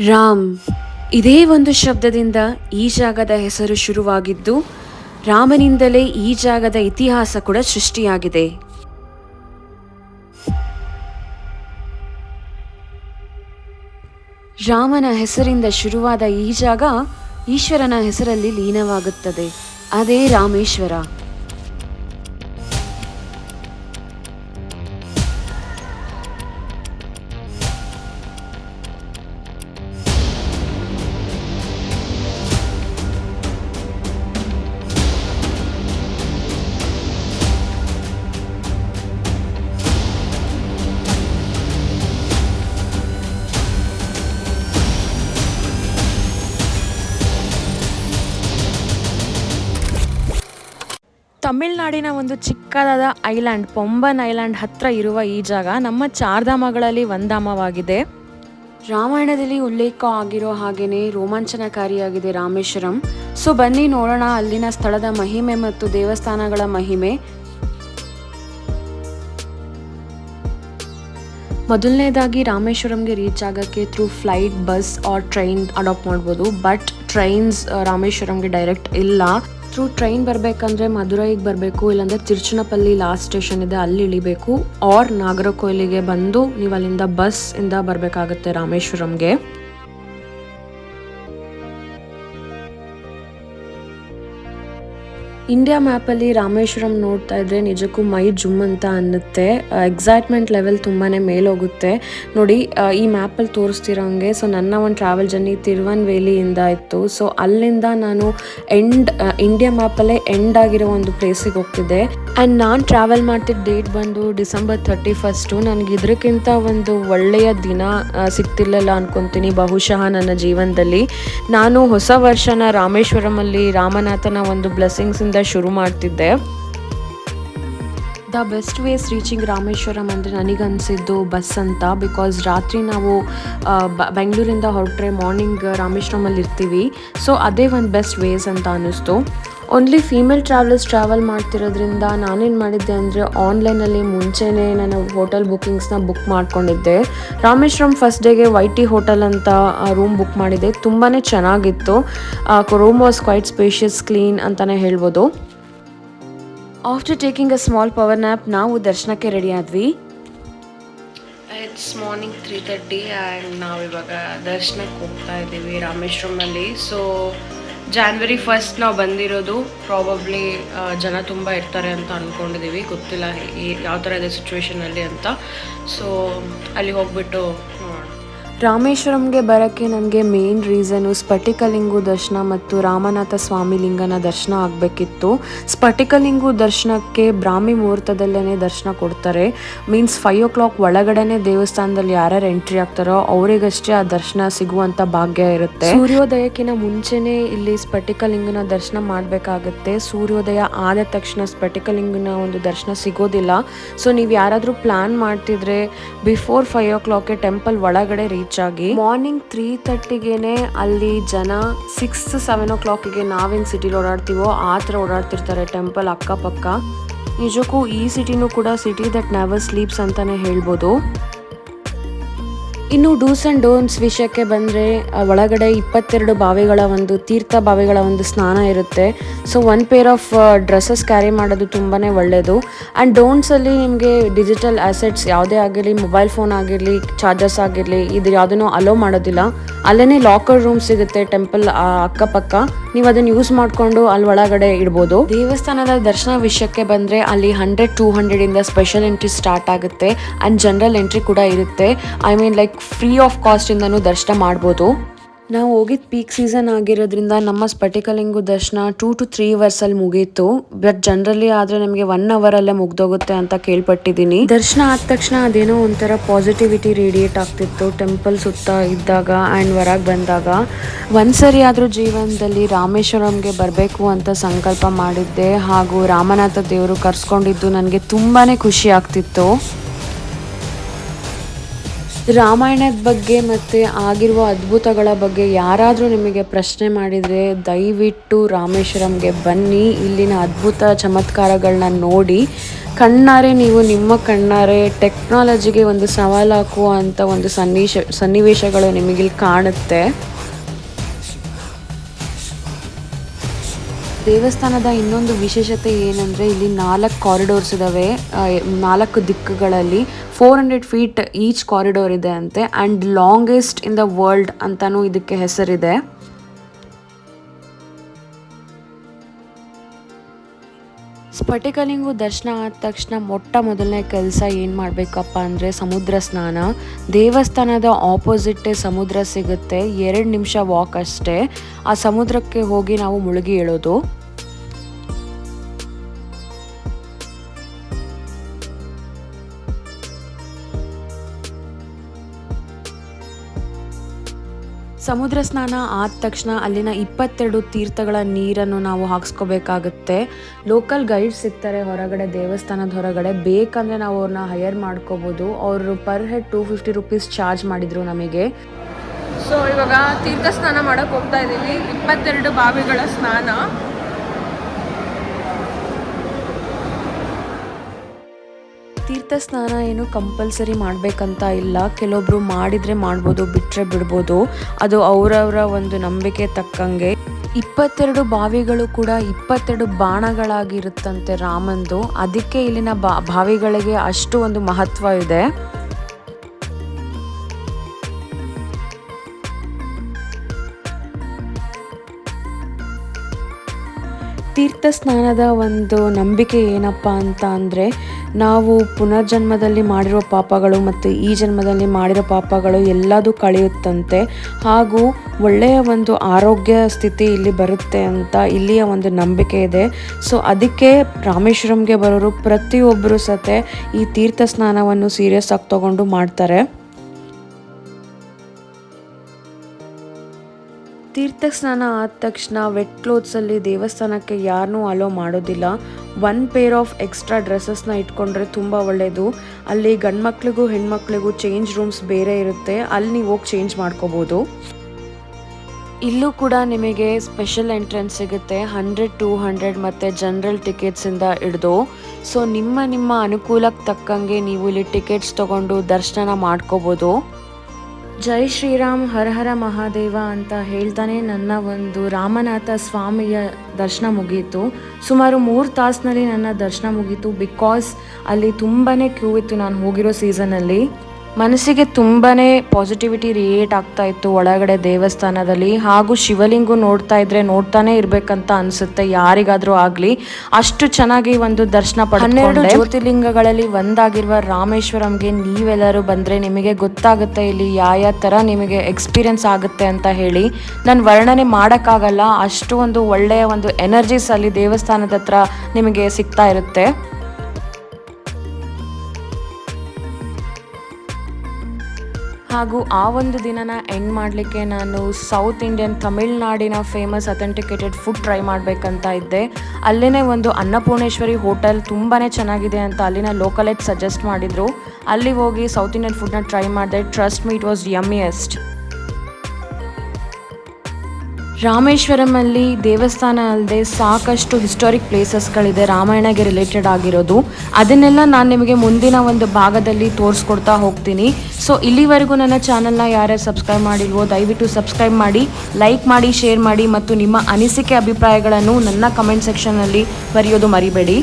ರಾಮ್, ಇದೇ ಒಂದು ಶಬ್ದದಿಂದ ಈ ಜಾಗದ ಹೆಸರು ಶುರುವಾಗಿದ್ದು, ರಾಮನಿಂದಲೇ ಈ ಜಾಗದ ಇತಿಹಾಸ ಕೂಡ ಸೃಷ್ಟಿಯಾಗಿದೆ. ರಾಮನ ಹೆಸರಿಂದ ಶುರುವಾದ ಈ ಜಾಗ ಈಶ್ವರನ ಹೆಸರಲ್ಲಿ ಲೀನವಾಗುತ್ತದೆ. ಅದೇ ರಾಮೇಶ್ವರ. ತಮಿಳ್ನಾಡಿನ ಒಂದು ಚಿಕ್ಕದಾದ ಐಲ್ಯಾಂಡ್, ಪೊಂಬನ್ ಐಲ್ಯಾಂಡ್ ಹತ್ರ ಇರುವ ಈ ಜಾಗ ನಮ್ಮ ಚಾರ್ಧಾಮಗಳಲ್ಲಿ ಒಂದಾಮವಾಗಿದೆ. ರಾಮಾಯಣದಲ್ಲಿ ಉಲ್ಲೇಖ ಆಗಿರೋ ಹಾಗೇನೆ ರೋಮಾಂಚನಕಾರಿಯಾಗಿದೆ ರಾಮೇಶ್ವರಂ. ಸೊ ಬನ್ನಿ ನೋಡೋಣ ಅಲ್ಲಿನ ಸ್ಥಳದ ಮಹಿಮೆ ಮತ್ತು ದೇವಸ್ಥಾನಗಳ ಮಹಿಮೆ. ಮೊದಲನೇದಾಗಿ ರಾಮೇಶ್ವರಂಗೆ ರೀಚ್ ಆಗೋಕ್ಕೆ through flight bus or train adopt ಮಾಡ್ಬೋದು. ಬಟ್ ಟ್ರೈನ್ಸ್ ರಾಮೇಶ್ವರಂಗೆ ಡೈರೆಕ್ಟ್ ಇಲ್ಲ. ಥ್ರೂ ಟ್ರೈನ್ ಬರಬೇಕಂದ್ರೆ ಮಧುರೈಗೆ ಬರಬೇಕು, ಇಲ್ಲಾಂದ್ರೆ ತಿರುಚನಪಲ್ಲಿ ಲಾಸ್ಟ್ ಸ್ಟೇಷನ್ ಇದೆ, ಅಲ್ಲಿ ಇಳಿಬೇಕು. ಆರ್ ನಾಗರಕೋಯಿಲಿಗೆ ಬಂದು ನೀವು ಅಲ್ಲಿಂದ ಬಸ್ ಇಂದ ಬರಬೇಕಾಗುತ್ತೆ ರಾಮೇಶ್ವರಂಗೆ. ಇಂಡಿಯಾ ಮ್ಯಾಪಲ್ಲಿ ರಾಮೇಶ್ವರಂ ನೋಡ್ತಾ ಇದ್ರೆ ನಿಜಕ್ಕೂ ಮೈ ಜುಮ್ ಅಂತ ಅನ್ನುತ್ತೆ. ಎಕ್ಸೈಟ್ಮೆಂಟ್ ಲೆವೆಲ್ ತುಂಬಾ ಮೇಲೋಗುತ್ತೆ. ನೋಡಿ ಈ ಮ್ಯಾಪಲ್ಲಿ ತೋರಿಸ್ತಿರೋಂಗೆ ಸೊ ನನ್ನ ಒಂದು ಟ್ರಾವೆಲ್ ಜರ್ನಿ ತಿರುವನ್ವೇಲಿಯಿಂದ ಇತ್ತು. ಸೊ ಅಲ್ಲಿಂದ ನಾನು ಎಂಡ್ ಇಂಡಿಯಾ ಮ್ಯಾಪಲ್ಲೇ ಎಂಡ್ ಆಗಿರೋ ಒಂದು ಪ್ಲೇಸಿಗೆ ಹೋಗ್ತಿದ್ದೆ. ಆ್ಯಂಡ್ ನಾನು ಟ್ರಾವೆಲ್ ಮಾಡ್ತಿದ್ದ ಡೇಟ್ ಬಂದು ಡಿಸೆಂಬರ್ ತರ್ಟಿ ಫಸ್ಟು ನನಗೆ ಇದಕ್ಕಿಂತ ಒಂದು ಒಳ್ಳೆಯ ದಿನ ಸಿಕ್ತಿರ್ಲಿಲ್ಲ ಅನ್ಕೊತೀನಿ ಬಹುಶಃ ನನ್ನ ಜೀವನದಲ್ಲಿ. ನಾನು ಹೊಸ ವರ್ಷನ ರಾಮೇಶ್ವರಮಲ್ಲಿ ರಾಮನಾಥನ ಒಂದು ಬ್ಲೆಸ್ಸಿಂಗ್ಸಿಂದ ಶುರು ಮಾಡ್ತಿದ್ದೆ. The best ways reaching Rameswaram ಅಂದರೆ ನನಗನ್ಸಿದ್ದು ಬಸ್ ಅಂತ ಬಿಕಾಸ್ ರಾತ್ರಿ ನಾವು ಬೆಂಗಳೂರಿಂದ ಹೊರಟ್ರೆ ಮಾರ್ನಿಂಗ್ ರಾಮೇಶ್ವರಮಲ್ಲಿ ಇರ್ತೀವಿ ಸೊ ಅದೇ ಒಂದು ಬೆಸ್ಟ್ ವೇಸ್ ಅಂತ ಅನ್ನಿಸ್ತು ಓನ್ಲಿ ಫೀಮೇಲ್ ಟ್ರಾವೆಲರ್ಸ್ ಟ್ರಾವೆಲ್ ಮಾಡ್ತಿರೋದ್ರಿಂದ ನಾನೇನು ಮಾಡಿದ್ದೆ ಅಂದರೆ ಆನ್ಲೈನಲ್ಲಿ ಮುಂಚೆನೇ ನಾನು ಹೋಟೆಲ್ ಬುಕ್ಕಿಂಗ್ಸ್ನ ಬುಕ್ ಮಾಡ್ಕೊಂಡಿದ್ದೆ. ರಾಮೇಶ್ವರಂ ಫಸ್ಟ್ ಡೇಗೆ ವೈ ಟಿ ಹೋಟೆಲ್ ಅಂತ ರೂಮ್ ಬುಕ್ ಮಾಡಿದ್ದೆ ತುಂಬಾ ಚೆನ್ನಾಗಿತ್ತು. Room was quite spacious clean ಅಂತಲೇ ಹೇಳ್ಬೋದು. After taking a small power nap ನಾವು ದರ್ಶನಕ್ಕೆ ರೆಡಿ ಆದ್ವಿ. It's morning three thirty and ನಾವು ಇವಾಗ ದರ್ಶನಕ್ಕೆ ಹೋಗ್ತಾ ಇದ್ದೀವಿ ರಾಮೇಶ್ವರಮಲ್ಲಿ ಸೊ ಜಾನ್ವರಿ ಫಸ್ಟ್ ನಾವು ಬಂದಿರೋದು ಪ್ರಾಬಬ್ಲಿ ಜನ ತುಂಬ ಇರ್ತಾರೆ ಅಂತ ಅಂದ್ಕೊಂಡಿದ್ದೀವಿ ಗೊತ್ತಿಲ್ಲ ಯಾವ ಥರ ಇದೆ ಸಿಚುವೇಶನಲ್ಲಿ ಅಂತ. ಸೊ ಅಲ್ಲಿ ಹೋಗ್ಬಿಟ್ಟು ರಾಮೇಶ್ವರಂಗೆ ಬರೋಕ್ಕೆ ನನಗೆ ಮೇನ್ ರೀಸನು ಸ್ಫಟಿಕಲಿಂಗು ದರ್ಶನ ಮತ್ತು ರಾಮನಾಥ ಸ್ವಾಮಿ ಲಿಂಗನ ದರ್ಶನ ಆಗಬೇಕಿತ್ತು. ಸ್ಫಟಿಕಲಿಂಗು ದರ್ಶನಕ್ಕೆ ಬ್ರಾಹ್ಮಿ ಮುಹೂರ್ತದಲ್ಲೇ ದರ್ಶನ ಕೊಡ್ತಾರೆ. ಮೀನ್ಸ್ ಫೈವ್ ಓ ಕ್ಲಾಕ್ ಒಳಗಡೆನೆ ದೇವಸ್ಥಾನದಲ್ಲಿ ಯಾರ್ಯಾರು ಎಂಟ್ರಿ ಆಗ್ತಾರೋ ಅವರಿಗಷ್ಟೇ ಆ ದರ್ಶನ ಸಿಗುವಂಥ ಭಾಗ್ಯ ಇರುತ್ತೆ. ಸೂರ್ಯೋದಯಕ್ಕಿಂತ ಮುಂಚೆನೆ ಇಲ್ಲಿ ಸ್ಫಟಿಕಲಿಂಗನ ದರ್ಶನ ಮಾಡಬೇಕಾಗುತ್ತೆ. ಸೂರ್ಯೋದಯ ಆದ ತಕ್ಷಣ ಸ್ಫಟಿಕಲಿಂಗನ ಒಂದು ದರ್ಶನ ಸಿಗೋದಿಲ್ಲ. ಸೊ ನೀವು ಯಾರಾದರೂ ಪ್ಲಾನ್ ಮಾಡ್ತಿದ್ರೆ ಬಿಫೋರ್ ಫೈವ್ ಓ ಕ್ಲಾಕ್ಗೆ ಟೆಂಪಲ್ ಒಳಗಡೆ ರೀಚ್ ಆಗಿ ಮಾರ್ನಿಂಗ್ ತ್ರೀ ತರ್ಟಿಗೆನೆ ಅಲ್ಲಿ ಜನ ಸಿಕ್ಸ್ ಸೆವೆನ್ ಓ ಕ್ಲಾಕಿಗೆ ನಾವೇನು ಸಿಟಿಲಿ ಓಡಾಡ್ತೀವೋ ಆ ಥರ ಓಡಾಡ್ತಿರ್ತಾರೆ ಟೆಂಪಲ್ ಅಕ್ಕಪಕ್ಕ. ನಿಜಕ್ಕೂ ಈ ಸಿಟಿನೂ ಕೂಡ ಸಿಟಿ ದಟ್ ನೆವರ್ ಸ್ಲೀಪ್ಸ್ ಅಂತಾನೆ ಹೇಳ್ಬೋದು. ಇನ್ನು ಡೂಸ್ ಆ್ಯಂಡ್ ಡೋನ್ಸ್ ವಿಷಯಕ್ಕೆ ಬಂದರೆ ಒಳಗಡೆ ಇಪ್ಪತ್ತೆರಡು ಬಾವಿಗಳ ಒಂದು, ತೀರ್ಥ ಬಾವಿಗಳ ಒಂದು ಸ್ನಾನ ಇರುತ್ತೆ. So one pair of dresses carry ಮಾಡೋದು ತುಂಬಾ ಒಳ್ಳೆಯದು ಆ್ಯಂಡ್ ಡೋನ್ಸಲ್ಲಿ ನಿಮಗೆ ಡಿಜಿಟಲ್ ಆಸೆಟ್ಸ್ ಯಾವುದೇ ಆಗಿರಲಿ ಮೊಬೈಲ್ ಫೋನ್ ಆಗಿರಲಿ ಚಾರ್ಜರ್ಸ್ ಆಗಿರಲಿ, ಇದು ಯಾವುದನ್ನು ಅಲೋ ಮಾಡೋದಿಲ್ಲ. ಅಲ್ಲೇ ಲಾಕರ್ ರೂಮ್ ಸಿಗುತ್ತೆ ಟೆಂಪಲ್ ಅಕ್ಕಪಕ್ಕ. ನೀವು ಅದನ್ನು ಯೂಸ್ ಮಾಡಿಕೊಂಡು ಅಲ್ಲಿ ಒಳಗಡೆ ಇಡ್ಬೋದು. ದೇವಸ್ಥಾನದ ದರ್ಶನ ವಿಷಯಕ್ಕೆ ಬಂದರೆ ಅಲ್ಲಿ ಹಂಡ್ರೆಡ್ ಟೂ ಹಂಡ್ರೆಡಿಂದ ಸ್ಪೆಷಲ್ ಎಂಟ್ರಿ ಸ್ಟಾರ್ಟ್ ಆಗುತ್ತೆ. ಆ್ಯಂಡ್ ಜನರಲ್ ಎಂಟ್ರಿ ಕೂಡ ಇರುತ್ತೆ. I mean like free of ಕಾಸ್ಟಿಂದನೂ ದರ್ಶನ ಮಾಡ್ಬೋದು. ನಾವು ಹೋಗಿದ್ದ ಪೀಕ್ ಸೀಸನ್ ಆಗಿರೋದ್ರಿಂದ ನಮ್ಮ ಸ್ಫಟಿಕಲಿಂಗು ದರ್ಶನ ಟೂ ಟು ತ್ರೀ ಅವರ್ಸಲ್ಲಿ ಮುಗೀತು. ಬಟ್ ಜನರಲಿ ಆದರೆ ನಮಗೆ ಒನ್ ಅವರಲ್ಲೇ ಮುಗ್ದೋಗುತ್ತೆ ಅಂತ ಕೇಳ್ಪಟ್ಟಿದ್ದೀನಿ. ದರ್ಶನ ಆದ ತಕ್ಷಣ ಅದೇನೋ ಒಂಥರ ಪಾಸಿಟಿವಿಟಿ ರೇಡಿಯೇಟ್ ಆಗ್ತಿತ್ತು. ಟೆಂಪಲ್ ಸುತ್ತ ಇದ್ದಾಗ ಆ್ಯಂಡ್ ಹೊರಗೆ ಬಂದಾಗ. ಒಂದ್ಸರಿ ಆದರೂ ಜೀವನದಲ್ಲಿ ರಾಮೇಶ್ವರಂಗೆ ಬರಬೇಕು ಅಂತ ಸಂಕಲ್ಪ ಮಾಡಿದ್ದೆ. ಹಾಗೂ ರಾಮನಾಥ ದೇವರು ಕರ್ಸ್ಕೊಂಡಿದ್ದು ನನಗೆ ತುಂಬಾ ಖುಷಿ ಆಗ್ತಿತ್ತು. ರಾಮಾಯಣದ ಬಗ್ಗೆ ಮತ್ತು ಆಗಿರುವ ಅದ್ಭುತಗಳ ಬಗ್ಗೆ ಯಾರಾದರೂ ನಿಮಗೆ ಪ್ರಶ್ನೆ ಮಾಡಿದರೆ ದಯವಿಟ್ಟು ರಾಮೇಶ್ವರಂಗೆ ಬನ್ನಿ. ಇಲ್ಲಿನ ಅದ್ಭುತ ಚಮತ್ಕಾರಗಳನ್ನ ನೋಡಿ. ಕಣ್ಣಾರೆ, ನೀವು ನಿಮ್ಮ ಕಣ್ಣಾರೆ, ಟೆಕ್ನಾಲಜಿಗೆ ಒಂದು ಸವಾಲು ಅಂತ ಒಂದು ಸನ್ನಿವೇಶ ಸನ್ನಿವೇಶಗಳು ನಿಮಗಿಲ್ಲಿ ಕಾಣುತ್ತೆ. ದೇವಸ್ಥಾನದ ಇನ್ನೊಂದು ವಿಶೇಷತೆ ಏನಂದರೆ ಇಲ್ಲಿ ನಾಲ್ಕು ಕಾರಿಡೋರ್ಸ್ ಇದ್ದಾವೆ ನಾಲ್ಕು ದಿಕ್ಕುಗಳಲ್ಲಿ four hundred feet each corridor ಇದೆ ಅಂತೆ and longest in the world ಅಂತಲೂ ಇದಕ್ಕೆ ಹೆಸರಿದೆ. ಸ್ಫಟಿಕಲಿಂಗು ದರ್ಶನ ಆದ ತಕ್ಷಣ ಮೊಟ್ಟ ಮೊದಲನೇ ಕೆಲಸ ಏನು ಮಾಡಬೇಕಪ್ಪ ಅಂದರೆ ಸಮುದ್ರ ಸ್ನಾನ. ದೇವಸ್ಥಾನದ ಆಪೋಸಿಟ್ ಸಮುದ್ರ ಸಿಗುತ್ತೆ, ಎರಡು ನಿಮಿಷ ವಾಕ್ ಅಷ್ಟೇ. ಆ ಸಮುದ್ರಕ್ಕೆ ಹೋಗಿ ನಾವು ಮುಳುಗಿ ಹೇಳೋದು ಸಮುದ್ರ ಸ್ನಾನ ಆದ ತಕ್ಷಣ ಅಲ್ಲಿನ ಇಪ್ಪತ್ತೆರಡು ತೀರ್ಥಗಳ ನೀರನ್ನು ನಾವು ಹಾಕ್ಸ್ಕೋಬೇಕಾಗುತ್ತೆ. ಲೋಕಲ್ ಗೈಡ್ಸ್ ಸಿಗ್ತಾರೆ ಹೊರಗಡೆ, ದೇವಸ್ಥಾನದ ಹೊರಗಡೆ. ಬೇಕಂದ್ರೆ ನಾವು ಅವ್ರನ್ನ ಹೈಯರ್ ಮಾಡ್ಕೋಬೋದು. ಅವರು per head two fifty rupees charge ಮಾಡಿದ್ರು ನಮಗೆ. ಸೊ ಇವಾಗ ತೀರ್ಥ ಸ್ನಾನ ಮಾಡಕ್ ಹೋಗ್ತಾ ಇದೀವಿ ಇಪ್ಪತ್ತೆರಡು ಬಾವಿಗಳ ಸ್ನಾನ. ತೀರ್ಥ ಸ್ನಾನ ಏನು ಕಂಪಲ್ಸರಿ ಮಾಡಬೇಕಂತ ಇಲ್ಲ. ಕೆಲವೊಬ್ರು ಮಾಡಿದರೆ ಮಾಡ್ಬೋದು ಬಿಟ್ಟರೆ ಬಿಡ್ಬೋದು. ಅದು ಅವರವರ ಒಂದು ನಂಬಿಕೆ ತಕ್ಕಂಗೆ. ಇಪ್ಪತ್ತೆರಡು ಬಾವಿಗಳು ಕೂಡ ಇಪ್ಪತ್ತೆರಡು ಬಾಣಗಳಾಗಿರುತ್ತಂತೆ ರಾಮಂದು. ಅದಕ್ಕೆ ಇಲ್ಲಿನ ಬಾ, ಬಾವಿಗಳಿಗೆ ಅಷ್ಟು ಒಂದು ಮಹತ್ವ ಇದೆ. ತೀರ್ಥ ಸ್ನಾನದ ಒಂದು ನಂಬಿಕೆ ಏನಪ್ಪ ಅಂತ ಅಂದರೆ ನಾವು ಪುನರ್ಜನ್ಮದಲ್ಲಿ ಮಾಡಿರೋ ಪಾಪಗಳು ಮತ್ತು ಈ ಜನ್ಮದಲ್ಲಿ ಮಾಡಿರೋ ಪಾಪಗಳು ಎಲ್ಲದೂ ಕಳೆಯುತ್ತಂತೆ. ಹಾಗೂ ಒಳ್ಳೆಯ ಒಂದು ಆರೋಗ್ಯ ಸ್ಥಿತಿ ಇಲ್ಲಿ ಬರುತ್ತೆ ಅಂತ ಇಲ್ಲಿಯ ಒಂದು ನಂಬಿಕೆ ಇದೆ. ಸೊ, ಅದಕ್ಕೆ ರಾಮೇಶ್ವರಂಗೆ ಬರೋರು ಪ್ರತಿಯೊಬ್ಬರು ಸತೆ ಈ ತೀರ್ಥ ಸ್ನಾನವನ್ನು ಸೀರಿಯಸ್ ಆಗಿ ತಗೊಂಡು ಮಾಡ್ತಾರೆ. ತೀರ್ಥ ಸ್ನಾನ ಆದ ತಕ್ಷಣ ವೆಟ್ ಕ್ಲೋತ್ಸಲ್ಲಿ ದೇವಸ್ಥಾನಕ್ಕೆ ಯಾರನ್ನೂ ಅಲೋ ಮಾಡೋದಿಲ್ಲ. ಒನ್ ಪೇರ್ ಆಫ್ ಎಕ್ಸ್ಟ್ರಾ ಡ್ರೆಸ್ಸಸ್ನ ಇಟ್ಕೊಂಡ್ರೆ ತುಂಬ ಒಳ್ಳೆಯದು ಅಲ್ಲಿ ಗಂಡ್ಮಕ್ಳಿಗೂ ಹೆಣ್ಮಕ್ಳಿಗೂ ಚೇಂಜ್ ರೂಮ್ಸ್ ಬೇರೆ ಇರುತ್ತೆ. ಅಲ್ಲಿ ನೀವು ಹೋಗಿ ಚೇಂಜ್ ಮಾಡ್ಕೋಬೋದು. ಇಲ್ಲೂ ಕೂಡ ನಿಮಗೆ ಸ್ಪೆಷಲ್ ಎಂಟ್ರೆನ್ಸ್ ಸಿಗುತ್ತೆ. ಹಂಡ್ರೆಡ್ ಟೂ ಹಂಡ್ರೆಡ್ ಮತ್ತು ಜನರಲ್ ಟಿಕೆಟ್ಸಿಂದ ಹಿಡ್ದು. ಸೊ ನಿಮ್ಮ ನಿಮ್ಮ ಅನುಕೂಲಕ್ಕೆ ತಕ್ಕಂಗೆ ನೀವು ಇಲ್ಲಿ ಟಿಕೆಟ್ಸ್ ತಗೊಂಡು ದರ್ಶನ ಮಾಡ್ಕೋಬೋದು. ಜೈ ಶ್ರೀರಾಮ್, ಹರ ಹರ ಮಹಾದೇವ ಅಂತ ಹೇಳ್ತಾನೆ ನನ್ನ ಒಂದು ರಾಮನಾಥ ಸ್ವಾಮಿಯ ದರ್ಶನ ಮುಗೀತು. ಸುಮಾರು ಮೂರು ತಾಸಿನಲ್ಲಿ ನನ್ನ ದರ್ಶನ ಮುಗೀತು ಬಿಕಾಸ್ ಅಲ್ಲಿ ತುಂಬಾ ಕ್ಯೂ ಇತ್ತು ನಾನು ಹೋಗಿರೋ ಸೀಸನಲ್ಲಿ ಮನಸ್ಸಿಗೆ ತುಂಬಾ ಪಾಸಿಟಿವಿಟಿ ರಿಯೇಟ್ ಆಗ್ತಾ ಇತ್ತು ಒಳಗಡೆ ದೇವಸ್ಥಾನದಲ್ಲಿ. ಹಾಗೂ ಶಿವಲಿಂಗು ನೋಡ್ತಾ ಇದ್ರೆ ನೋಡ್ತಾನೆ ಇರ್ಬೇಕಂತ ಅನ್ಸುತ್ತೆ, ಯಾರಿಗಾದ್ರೂ ಆಗ್ಲಿ. ಅಷ್ಟು ಚೆನ್ನಾಗಿ ಒಂದು ದರ್ಶನ ಪಡೆದು ಜ್ಯೋತಿರ್ಲಿಂಗಗಳಲ್ಲಿ ಒಂದಾಗಿರುವ ರಾಮೇಶ್ವರಂಗೆ ನೀವೆಲ್ಲರೂ ಬಂದ್ರೆ ನಿಮಗೆ ಗೊತ್ತಾಗುತ್ತೆ ಇಲ್ಲಿ ಯಾವ ತರ ನಿಮಗೆ ಎಕ್ಸ್ಪೀರಿಯನ್ಸ್ ಆಗುತ್ತೆ ಅಂತ ಹೇಳಿ. ನಾನು ವರ್ಣನೆ ಮಾಡೋಕ್ಕಾಗಲ್ಲ, ಅಷ್ಟು ಒಂದು ಒಳ್ಳೆಯ ಒಂದು ಎನರ್ಜೀಸ್ ಅಲ್ಲಿ ದೇವಸ್ಥಾನದ ಹತ್ರ ನಿಮಗೆ ಸಿಗ್ತಾ ಇರುತ್ತೆ. ಹಾಗೂ ಆ ಒಂದು ದಿನನ ಎಂಡ್ ಮಾಡಲಿಕ್ಕೆ ನಾನು ಸೌತ್ ಇಂಡಿಯನ್ ತಮಿಳ್ನಾಡಿನ ಫೇಮಸ್ ಅಥೆಂಟಿಕೇಟೆಡ್ ಫುಡ್ ಟ್ರೈ ಮಾಡಬೇಕಂತ ಇದ್ದೆ. ಅಲ್ಲೇ ಒಂದು ಅನ್ನಪೂರ್ಣೇಶ್ವರಿ ಹೋಟೆಲ್ ತುಂಬಾ ಚೆನ್ನಾಗಿದೆ ಅಂತ ಅಲ್ಲಿನ ಲೋಕಲೈಟ್ ಸಜೆಸ್ಟ್ ಮಾಡಿದರು. ಅಲ್ಲಿ ಹೋಗಿ ಸೌತ್ ಇಂಡಿಯನ್ ಫುಡ್ನ ಟ್ರೈ ಮಾಡಿದೆ. Trust me it was yummiest ರಾಮೇಶ್ವರಮಲ್ಲಿ ದೇವಸ್ಥಾನ ಅಲ್ಲದೆ ಸಾಕಷ್ಟು ಹಿಸ್ಟಾರಿಕ್ ಪ್ಲೇಸಸ್ಗಳಿದೆ ರಾಮಾಯಣಗೆ ರಿಲೇಟೆಡ್ ಆಗಿರೋದು. ಅದನ್ನೆಲ್ಲ ನಾನು ನಿಮಗೆ ಮುಂದಿನ ಒಂದು ಭಾಗದಲ್ಲಿ ತೋರಿಸ್ಕೊಡ್ತಾ ಹೋಗ್ತೀನಿ. ಸೊ ಇಲ್ಲಿವರೆಗೂ ನನ್ನ ಚಾನಲ್ನ ಯಾರ್ಯಾರು ಸಬ್ಸ್ಕ್ರೈಬ್ ಮಾಡಿಲ್ವೋ, ದಯವಿಟ್ಟು ಸಬ್ಸ್ಕ್ರೈಬ್ ಮಾಡಿ ಲೈಕ್ ಮಾಡಿ ಶೇರ್ ಮಾಡಿ, ಮತ್ತು ನಿಮ್ಮ ಅನಿಸಿಕೆ, ಅಭಿಪ್ರಾಯಗಳನ್ನು ನನ್ನ ಕಮೆಂಟ್ ಸೆಕ್ಷನ್ನಲ್ಲಿ ಬರೆಯೋದು ಮರಿಬೇಡಿ.